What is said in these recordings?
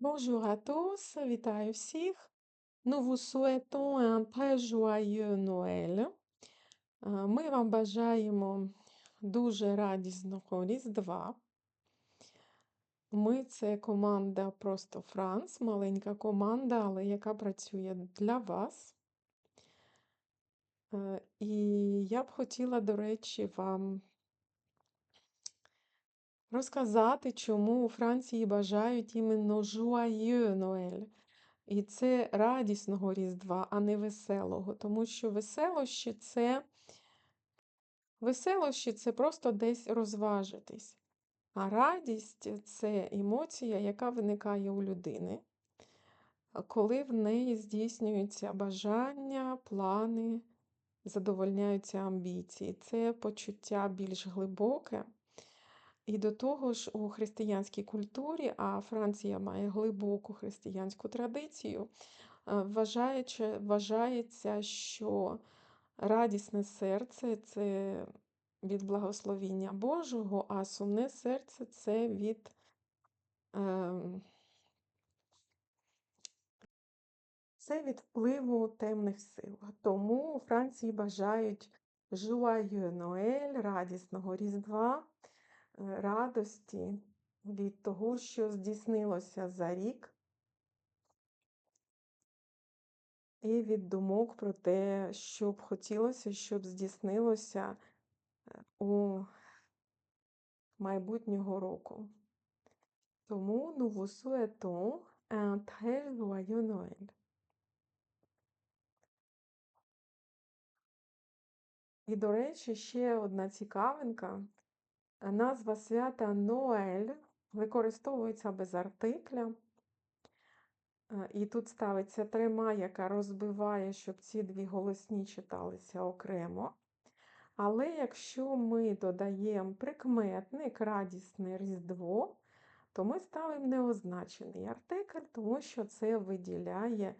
Bonjour à tous, вітаю всіх. Nous vous souhaitons un très joyeux Noël. Е, Ми вам бажаємо дуже радісного Різдва. Ми це команда Просто Франц, маленька команда, але яка працює для вас. Е, І я б хотіла, до речі, вам розказати, чому у Франції бажають іменно Joyeux Noël. І це радісного Різдва, а не веселого. Тому що веселощі це веселощі це просто десь розважитись. А радість це емоція, яка виникає у людини, коли в неї здійснюються бажання, плани, задовольняються амбіції. Це почуття більш глибоке. І до того ж, у християнській культурі, а Франція має глибоку християнську традицію, е, вважається, що радісне серце це від благословіння Божого, а сумне серце це від ем, це від впливу темних сил. Тому у Франції бажають Joyeux Noël, радісного Різдва, радості від того, що здійснилося за рік, і від думок про те, що б хотілося, щоб здійснилося е, у майбутнього року. Тому nous vous souhaitons Noël. І, до речі, ще одна цікавинка. Е, Назва свята Ноель використовується без артикля. Е, І тут ставиться трема, яка розбиває, щоб ці дві голосні читалися окремо. Але якщо ми додаємо прикметник радісне Різдво, то ми ставимо неозначений артикль, тому що це виділяє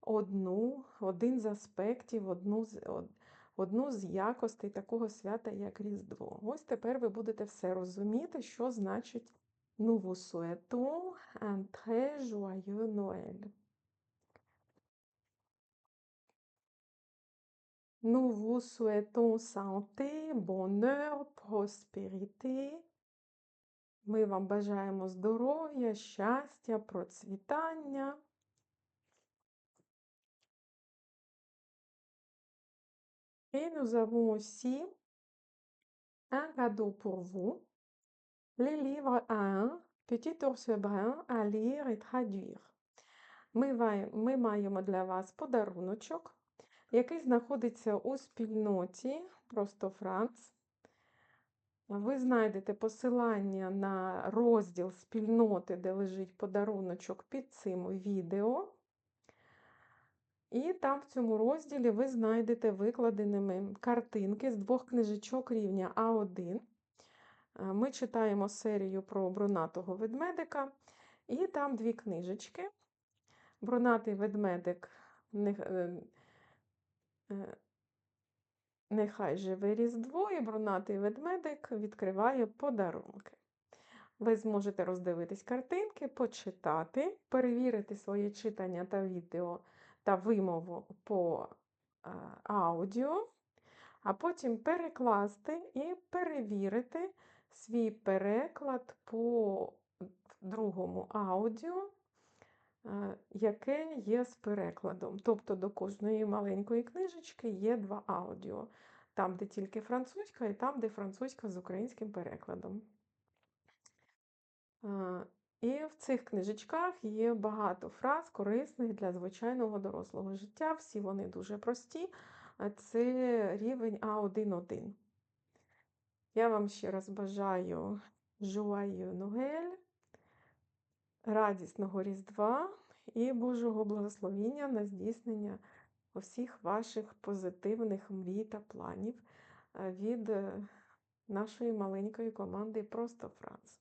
одну, один з аспектів, одну з, одну з якостей такого свята, як Різдво. Ось тепер ви будете все розуміти, що значить Nous vous souhaitons un très joyeux Noël. Nous vous souhaitons santé, bonheur, prospérité. Ми вам бажаємо здоров'я, щастя, процвітання. Et nous avons aussi un cadeau pour vous, les livres A1, Petit ours brun à lire et traduire. Ми, ми маємо для вас подаруночок, який знаходиться у спільноті Просто Франц. Ви знайдете посилання на розділ спільноти, де лежить подаруночок під цим відео. І там в цьому розділі ви знайдете викладеними картинки з двох книжечок рівня А1. Е, Ми читаємо серію про брунатого ведмедика, і там дві книжечки. Брунатий ведмедик е, е, Нехай живе Різдво, і брунатий ведмедик відкриває подарунки. Ви зможете роздивитись картинки, почитати, перевірити своє читання та відео та вимову по е, аудіо, а потім перекласти і перевірити свій переклад по другому аудіо, е, яке є з перекладом. Тобто до кожної маленької книжечки є два аудіо. Там, де тільки французька, і там, де французька з українським перекладом. І в цих книжечках є багато фраз, корисних для звичайного дорослого життя. Всі вони дуже прості. Це рівень А1-1. Я вам ще раз бажаю Joyeux Noël, радісного Різдва і Божого благословіння на здійснення усіх ваших позитивних мрій та планів е, від е, нашої маленької команди Просто Франц.